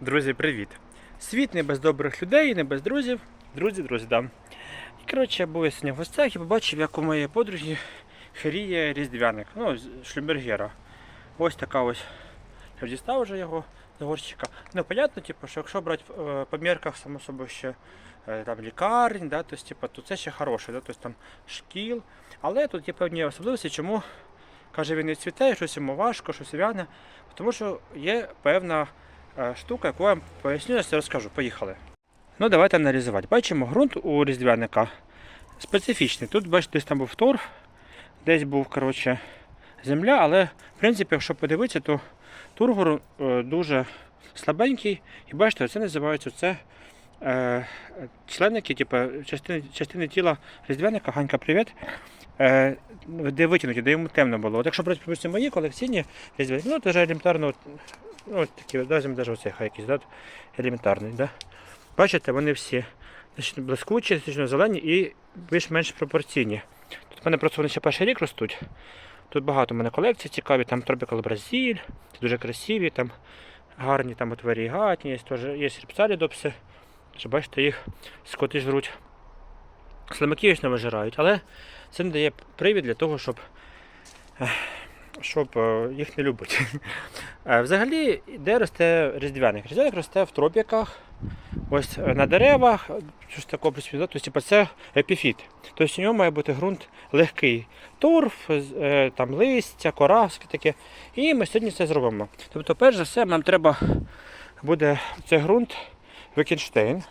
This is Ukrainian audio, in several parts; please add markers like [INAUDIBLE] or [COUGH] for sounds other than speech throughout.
Друзі, привіт! Світ не без добрих людей, не без друзів. Друзі, друзі, да. І коротше, я був сьогодні в гостях і побачив, як у моєї подруги хріє різдвяник. Ну, шлюмбергера. Ось така ось. Я дістав вже його з горщика. Ну, понятно, типу, що якщо брати е, по мірках, само собою, ще е, там лікарень, да, то, типу, то це ще хороше, да, тобто там шкіл. Але тут є певні особливості, чому каже він не цвіте, щось йому важко, щось в'яне. Тому що є певна штука, яку я вам поясню, розкажу. Поїхали. Ну, давайте аналізувати. Бачимо, ґрунт у різдвяника специфічний. Тут, бачите, десь там був торф, десь був коротше, земля, але в принципі, якщо подивитися, то тургор е, дуже слабенький. І бачите, це називається це е, членики, типу, частини, частини тіла різдвяника, Ганька, привіт. Е, де витягнуті, де йому темно було. От якщо припустимо, мої колекційні різдвяники, ну, це ж елементарно, ну, такі, візьмемо навіть оцей хай якийсь, да? елементарний. Да? Бачите, вони всі значить, блискучі, значить, зелені і більш-менш пропорційні. Тут в мене просто вони ще перший рік ростуть. Тут багато в мене колекцій цікаві, там Tropical Brazil, дуже красиві, там гарні там от варігатні, є, теж, є ріпсалідопси. Бачите, їх скоти жруть. Слимаки не вижирають, але це не дає привід для того, щоб, щоб е, їх не любити. [LAUGHS] Е, Взагалі, де росте різдвяник? Різдвяник росте в тропіках, ось е, на деревах, щось такого присвітло, тобто типу, це епіфіт. Тобто у нього має бути ґрунт легкий. Торф, там листя, коравське таке. І ми сьогодні це зробимо. Тобто, перш за все, нам треба буде цей ґрунт Вікенштейн.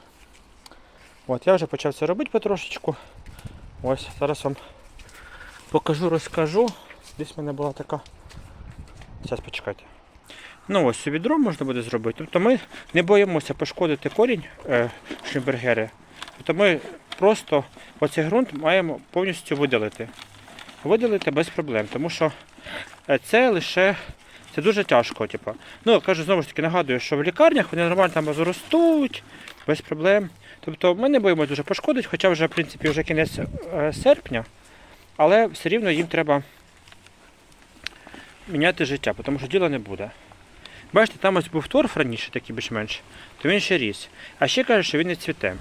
От, я вже почав це робити потрошечку. Ось, зараз вам покажу, розкажу. Десь в мене була така. Зараз почекайте. Ну ось відро можна буде зробити. Тобто ми не боїмося пошкодити корінь е, шлюмбергери. Тобто ми просто оцей ґрунт маємо повністю видалити. Видалити без проблем, тому що е, це лише це дуже тяжко. Типу. Ну, кажу, знову ж таки, нагадую, що в лікарнях вони нормально там зростуть, без проблем. Тобто ми не боїмося дуже пошкодити, хоча вже в принципі вже кінець е, серпня, але все рівно їм треба міняти життя, тому що діла не буде. Бачите, там ось був торф раніше, такий більш-менш, то він ще ріс. А ще каже, що він не цвіте.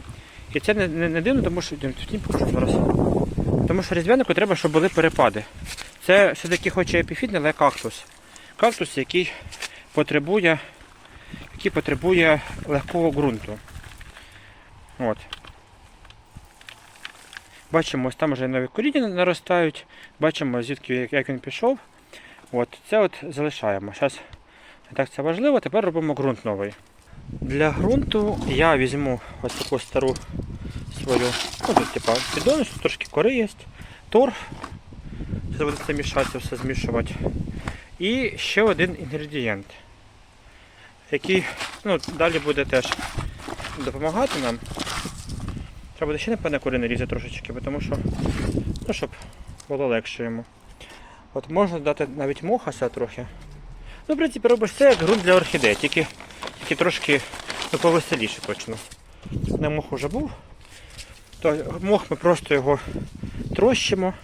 І це не, не, не дивно, тому що зараз. Тому що різдвянику треба, щоб були перепади. Це все-таки хоч і епіфітний, але кактус. Кактус, який потребує, який потребує легкого ґрунту. От. Бачимо, ось там вже нові коріння наростають. Бачимо, звідки як він пішов. От, це от залишаємо. Зараз не так це важливо, тепер робимо ґрунт новий. Для ґрунту я візьму ось таку стару свою, ну, типа, піддоночку, трошки кори є, торф. Зараз буду це мішати, все змішувати. І ще один інгредієнт, який ну, далі буде теж допомагати нам. Треба буде ще напевне кори нарізати трошечки, тому що, ну, щоб було легше йому. От можна дати навіть мохаса трохи. Ну, в принципі, робиш це як ґрунт для орхідей, тільки, тільки трошки ну, повеселіше точно. На мох вже був. То мох ми просто його трощимо.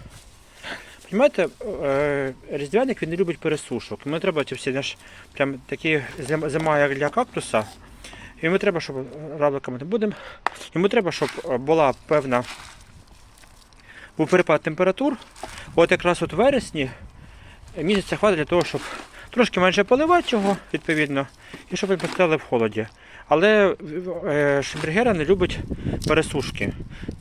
Понимаєте, е, різдвяник він не любить пересушок. Йому треба ці всі наш прям такі зима, як для кактуса. Йому треба, щоб равликами не будемо. Йому треба, щоб була певна був перепад температур. От якраз от вересні місяця хватить для того, щоб трошки менше поливати його, відповідно, і щоб він постояли в холоді. Але шимбергера не любить пересушки.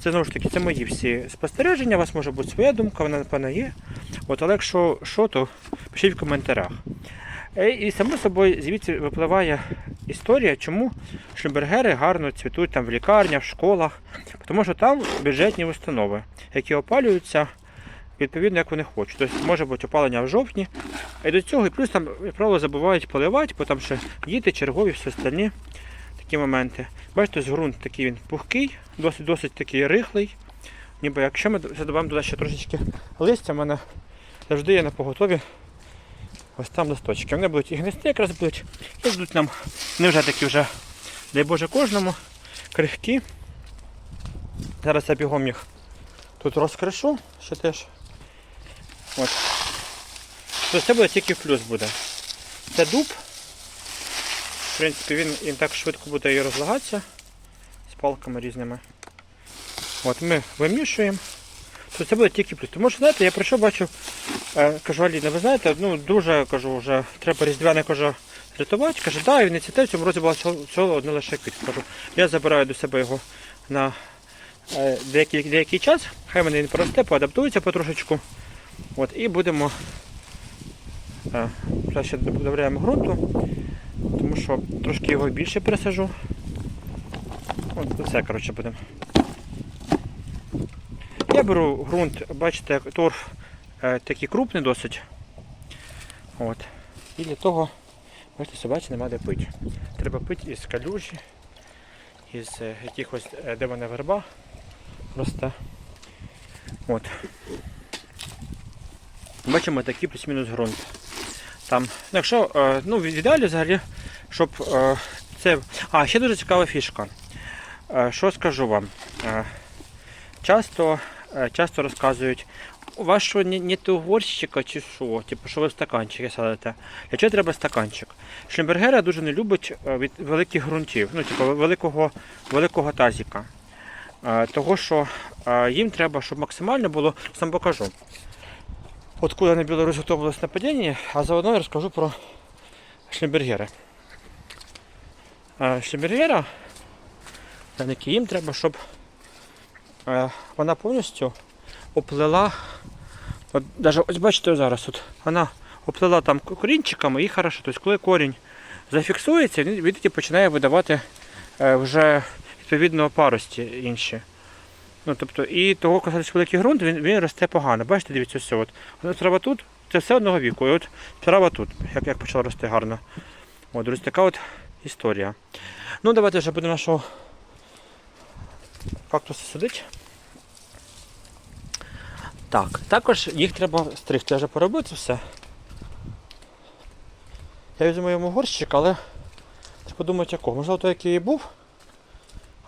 Це знову ж таки це мої всі спостереження. У вас може бути своя думка, вона напевно є. От, але якщо що, то пишіть в коментарях. Е, І само собою звідси випливає історія, чому шимбергери гарно цвітуть там в лікарнях, в школах, тому що там бюджетні установи, які опалюються відповідно, як вони хочуть. Тобто може бути опалення в жовтні. І до цього, і плюс там, як правило, забувають поливати, бо там ще діти, чергові, все остальні такі моменти. Бачите, ґрунт такий він пухкий, досить досить такий рихлий. Ніби якщо ми додаємо туди ще трошечки листя, в мене завжди є на поготові ось там листочки. Вони будуть і гнисти якраз будуть, і будуть нам не вже такі вже, дай Боже, кожному крихкі. Зараз я бігом їх тут розкришу, ще теж. От. Тобто це буде тільки плюс буде. Це дуб. В принципі, він і так швидко буде і розлагатися з палками різними. От ми вимішуємо. То це буде тільки плюс. Тому що, знаєте, я прийшов, бачу, кажу, Аліна, ви знаєте, ну дуже кажу, вже треба різдвяне кажу, рятувати. Каже, да, і не цвіте, в цьому році була всього, одне лише квітка. Кажу, я забираю до себе його на е, деякий, деякий час, хай мене він поросте, поадаптується потрошечку. От, і будемо е, ще додаємо ґрунту, тому що трошки його більше пересажу. От це, коротше, будемо. Я беру ґрунт, бачите, торф е, такий крупний досить. От. І для того, бачите, собаці нема де пити. Треба пити із калюжі, із е, якихось, е, де вона верба росте. От. Бачимо такий плюс-мінус ґрунт. Там, ну, якщо, ну, в ідеалі взагалі, щоб це. А, ще дуже цікава фішка. Що скажу вам? Часто, часто розказують, у вас що не, не то горщика чи що, типу, що ви в стаканчики садите. Для чого треба стаканчик? Шлембергера дуже не любить е, від великих ґрунтів, ну, типу, великого, великого тазіка. Е, Того, що е, їм треба, щоб максимально було, сам покажу. Откуда на Білорусь готувалось нападіння, а заодно я розкажу про шлембергери. Шлембергера, які їм треба, щоб вона повністю оплела. От, даже, ось бачите зараз, от, вона оплела там корінчиками і хорошо. Тобто, коли корінь зафіксується, він він тоді починає видавати е, вже відповідно парості інші. Ну, тобто, і того, коли великий ґрунт, він, він росте погано. Бачите, дивіться, все. От. Вона трава тут, це все одного віку. І от трава тут, як, як почала рости гарно. От, друзі, така от історія. Ну, давайте вже будемо нашого кактуси садити. Так, також їх треба стригти. Я вже поробив це все. Я візьму йому горщик, але треба подумати якого. Можливо, той, який і був,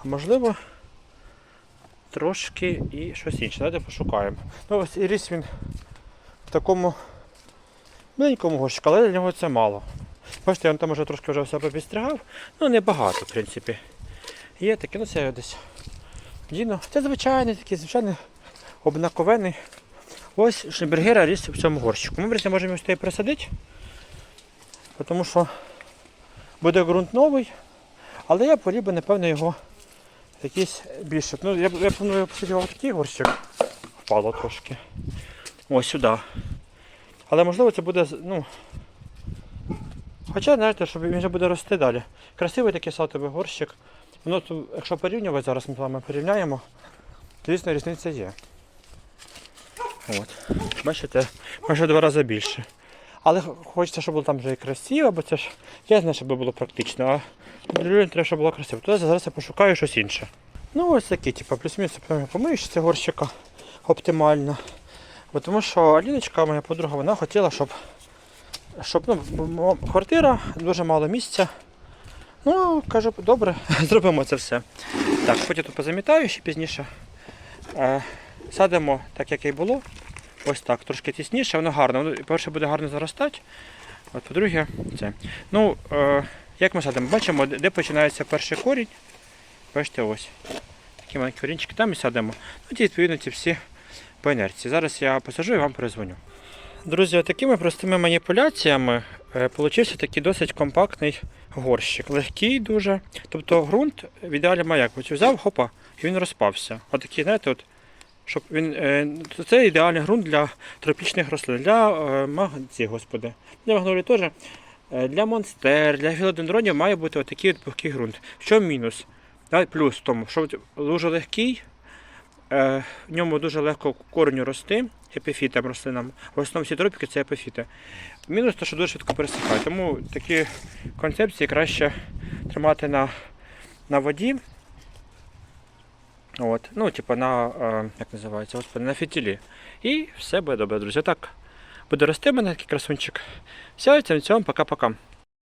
а можливо трошки і щось інше. Давайте пошукаємо. Ну ось і ріс він в такому маленькому горщику, але для нього це мало. Бачите, він там вже трошки вже все попістригав. Ну небагато, в принципі. Є таке, ну це я десь. Діно. Це звичайний такий, звичайний обнаковений. Ось шнебергера ріс в цьому горщику. Ми вряд можемо його присадити, тому що буде ґрунт новий, але я полів би, напевно, його якийсь більше. Ну, я, я планую посадити в такий горщик. Впало трошки. Ось сюди. Але можливо це буде, ну. Хоча, знаєте, що він вже буде рости далі. Красивий такий сатовий горщик. Тут, якщо порівнювати, зараз ми з вами порівняємо, то звісно різниця є. От. Бачите, майже два рази більше. Але хочеться, щоб було там вже і красиво, бо це ж я знаю, щоб було практично, а для треба, щоб було красиво. То зараз я пошукаю щось інше. Ну ось такі, типу, плюс-мінус помиєш цього горщика оптимально. Бо тому що Аліночка, моя подруга, вона хотіла, щоб, щоб ну, квартира, дуже мало місця. Ну, кажу, добре, [LAUGHS] зробимо це все. Так, потім тут позамітаю ще пізніше. Садимо так, як і було. Ось так, трошки тісніше, воно гарно. Воно, перше, буде гарно заростати. От, по-друге, це. Ну, е, як ми садимо? Бачимо, де починається перший корінь. Бачите, ось. Такі маленькі корінчики, там і садимо. Ну, ті, відповідно, ці всі по інерції. Зараз я посажу і вам перезвоню. Друзі, такими простими маніпуляціями е, получився такий досить компактний горщик. Легкий дуже. Тобто ґрунт в ідеалі має як. Ось взяв, хопа, і він розпався. Отакий, знаєте, от, щоб він, е, це ідеальний ґрунт для тропічних рослин, для е, магнці, господи, для магнолії теж. Е, Для монстер, для філодендронів має бути отакий от пухкий ґрунт. Що мінус? Плюс в тому, що дуже легкий, в ньому дуже легко кореню рости, епіфітам рослинам. В основному всі тропіки це епіфіти. Мінус те, що дуже швидко пересихає. Тому такі концепції краще тримати на, на воді. От. Ну, типу на, е, як називається, господи, на фітілі. І все буде добре, друзі. Так, буде рости мене такий красунчик. Все, цьому, пока-пока.